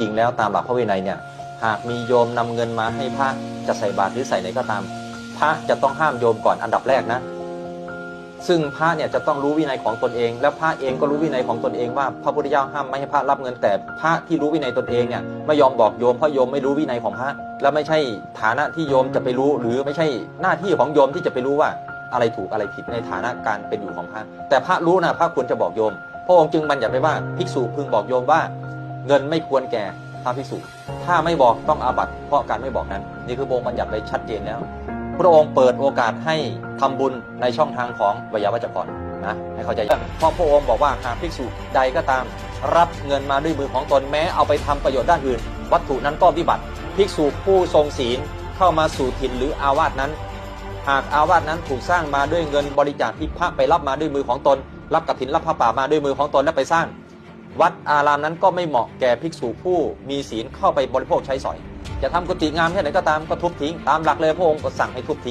ริง ๆ แล้วตามหลักพระวินัยเนี่ยหากมีโยมนำเงินมาให้พระจะใส่บาตรหรือใส่ไหนก็ตาม พระจะต้องห้ามโยมก่อนอันดับแรกนะ ซึ่งพระเนี่ยจะต้องรู้วินัยของตนเอง แล้วพระเองก็รู้วินัยของตนเองว่าพระพุทธเจ้าห้ามไม่ให้พระรับเงินแต่พระที่รู้วินัยตนเองเนี่ยไม่ยอมบอกโยมเพราะโยมไม่รู้วินัยของพระ และไม่ใช่ฐานะที่โยมจะไปรู้ หรือไม่ใช่หน้าที่ของโยมที่จะไปรู้ว่าอะไรถูกอะไรผิดในฐานะการเป็นอยู่ของพระแต่พระรู้นะพระควรจะบอกโยมพระองค์จึงบัญญัติไว้ว่าภิกษุพึงบอกโยมว่า เงินไม่ควรแก่พระภิกษุ ถ้าไม่บอกต้องอาบัติเพราะการไม่บอกนั้น นี่คือพระองบัญญัติไว้ชัดเจนแล้ว พระองค์เปิดโอกาสให้ทำบุญในช่องทางของวิยาวัจกรนะให้เข้าใจเพราะพระองค์บอกว่าหากภิกษุใดก็ตาม รับเงินมาด้วยมือของตนแม้เอาไปทำประโยชน์ด้านอื่น วัตถุนั้นก็วิบัติภิกษุผู้ทรงศีลเข้ามาสู่ถิ่นหรืออาวาสนั้น หากอาวาสนั้นถูกสร้างมาด้วยเงินบริจาคที่พระไปรับมาด้วยมือของตน รับกฐินรับผ้าป่ามาด้วยมือของตนและไปสร้าง วัดอารามนั้นก็ไม่เหมาะแก่ภิกษุผู้มีศีลเข้าไปบริโภคใช้สอย จะทำกุฏิงามแค่ไหนก็ตามก็ทุบทิ้งตามหลักเลยพระองค์ก็สั่งให้ทุบทิ้ง